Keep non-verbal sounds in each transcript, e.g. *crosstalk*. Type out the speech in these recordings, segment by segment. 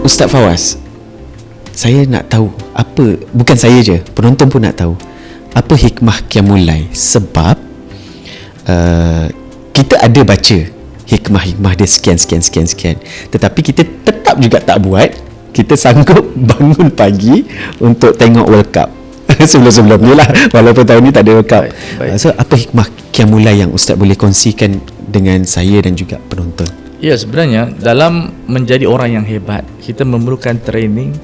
Ustaz Fawaz Saya nak tahu Apa Bukan saya je Penonton pun nak tahu Apa hikmah Qiyamulai Sebab uh, Kita ada baca Hikmah-hikmah dia sekian sekian sekian sekian. Tetapi kita tetap juga tak buat Kita sanggup *laughs* bangun pagi Untuk tengok World Cup. *laughs* Sebelum-sebelum ni lah Walaupun tahun ni tak ada World Cup. Baik, baik. So apa hikmah Qiyamulai yang Ustaz boleh kongsikan Dengan saya dan juga penonton Ya sebenarnya dalam menjadi orang yang hebat kita memerlukan training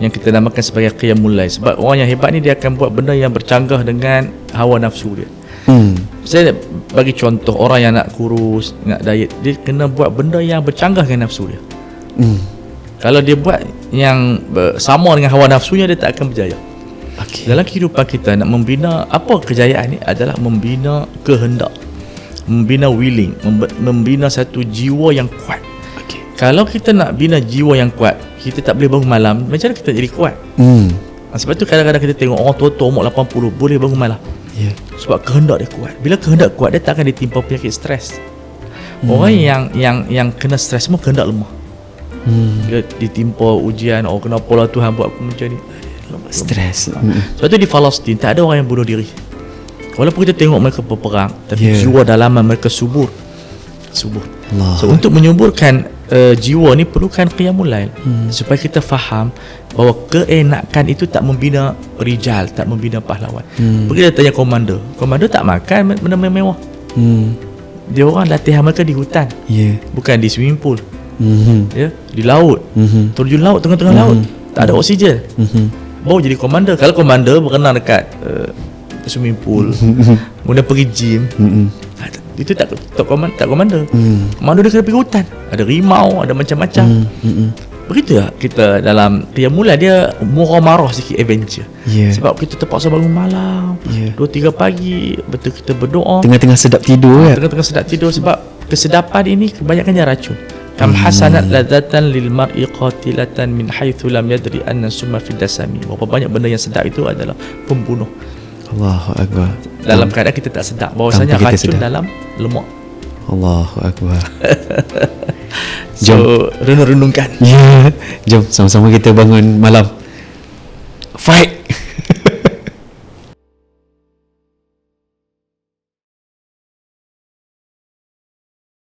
yang kita namakan sebagai qiyamul lail sebab orang yang hebat ni dia akan buat benda yang bercanggah dengan hawa nafsu dia. Hmm Saya bagi contoh orang yang nak kurus, nak diet, dia kena buat benda yang bercanggah dengan nafsu dia. Hmm Kalau dia buat yang sama dengan hawa nafsunya dia tak akan berjaya. Okay Dalam kehidupan kita nak membina apa kejayaan ni adalah membina kehendak. Membina willing, membina satu jiwa yang kuat. Okay Kalau kita nak bina jiwa yang kuat, kita tak boleh bangun malam, macam mana kita jadi kuat? Hmm Ha, Sebab tu kadang-kadang kita tengok orang tua-tua umur 80 boleh bangun malam. Yeah. Sebab kehendak dia kuat. Bila kehendak kuat, dia tak akan ditimpa penyakit stres. Orang yang yang yang kena stres semua kehendak lemah. Hmm Bila ditimpa ujian, oh kenapa lah Tuhan buat aku macam ni? Stres Hmm. Sebab tu di Palestin tak ada orang yang bunuh diri. Walaupun kita tengok mereka berperang, tapi Yeah. jiwa dalaman mereka subur. Subur. Allah So untuk menyuburkan uh, jiwa ni perlukan qiyamul lail hmm. supaya kita faham bahawa keenakan itu tak membina rijal, tak membina pahlawan. Hmm. Pergi tanya komander. Komander tak makan benda mewah. Hmm Dia orang latihan mereka di hutan, yeah. bukan di swimming pool, Hmm ya, di laut. Hmm Terjun laut tengah-tengah laut. Tak ada oksigen. Hmm Baru jadi komander. Kalau komander berenang dekat uh, swimming pool, *laughs* kemudian pergi gym, Hmm itu tak tak komander, tak komander. Hmm Komander dia kena pergi hutan. Ada rimau, ada macam-macam. Hmm Begitu lah kita dalam dia mula dia murah marah sikit adventure. Ya. Sebab kita terpaksa bangun malam. Ya. Dua tiga pagi betul kita berdoa. Tengah-tengah sedap tidur ya Tengah-tengah sedap tidur sebab kesedapan ini kebanyakannya racun. Kam hasanat ladzatan lil mar'i qatilatan min haitsu lam yadri anna summa fi dasami. Berapa banyak benda yang sedap itu adalah pembunuh. Allahu Akbar Dalam keadaan kita tak sedap Tanpa kita racun sedar. dalam lemak. Allahu Akbar *laughs* So renung-renungkan. Ya Jom sama-sama kita bangun malam Fight